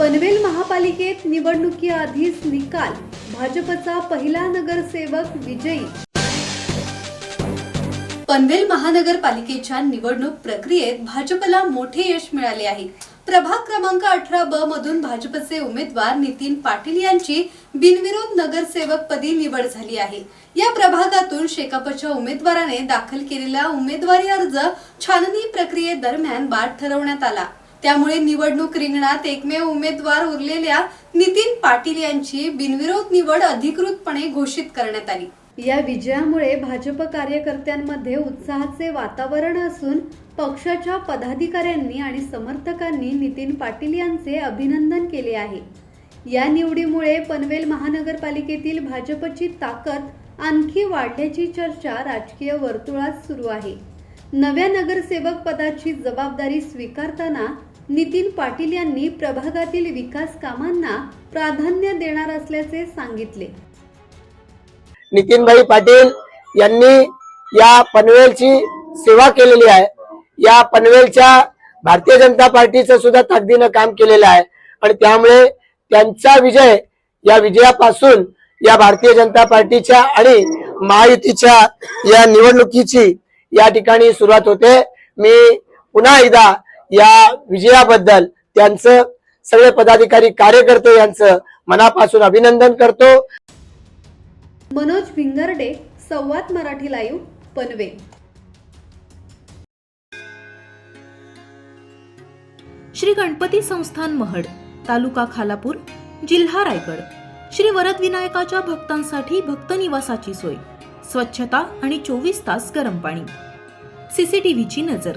पनवेल महापालिकेत निवडणुकीआधीच निकाल. भाजपचा पहिला नगरसेवक विजयी. पनवेल महानगरपालिकेच्या निवडणूक प्रक्रियेत भाजपला मोठे यश मिळाले आहे. प्रभाग क्रमांक अठरा ब मधून भाजपचे उमेदवार नितीन पाटील यांची बिनविरोध नगरसेवक पदी निवड झाली आहे. या प्रभागातून शेकापच्या उमेदवाराने दाखल केलेला उमेदवारी अर्ज छाननी प्रक्रियेदरम्यान बाद ठरवण्यात आला. त्यामुळे निवडणूक रिंगणात एकमेव उमेदवार उरलेल्या नितीन पाटील यांची बिनविरोध निवड अधिकृतपणे घोषित करण्यात आली. या विजयामुळे भाजप कार्यकर्त्यांमध्ये उत्साहाचे वातावरण असून पक्षाच्या पदाधिकाऱ्यांनी आणि समर्थकांनी नितीन पाटील यांचे अभिनंदन केले आहे. या निवडीमुळे पनवेल महानगरपालिकेतील भाजपची ताकद आणखी वाढल्याची चर्चा राजकीय वर्तुळात सुरू आहे. नव्या नगरसेवक पदाची जबाबदारी स्वीकारताना नितीन पाटील यांनी प्रभागातील विकास कामांना प्राधान्य देणार असल्याचे सांगितले. नितीनभाई पाटील यांनी या पनवेलची सेवा केलेली आहे. या पनवेलच्या भारतीय जनता पार्टीचं सुद्धा ताकदीनं काम केलेलं आहे. आणि त्यामुळे त्यांचा विजय या विजयापासून या भारतीय जनता पार्टीच्या आणि महायुतीच्या या निवडणुकीची या ठिकाणी सुरुवात होते. मी पुन्हा एकदा या विजयाबद्दल त्यांचं सगळे पदाधिकारी कार्यकर्ते यांचं मनापासून अभिनंदन करतो. मनोज भिंगर्डे संवाद मराठी लाईव्ह पनवेल. श्री गणपती संस्थान महड तालुका खालापूर जिल्हा रायगड. श्री वरद विनायकाच्या भक्तांसाठी भक्त निवासाची सोय. स्वच्छता आणि चोवीस तास गरम पाणी. सीसीटीव्हीची नजर.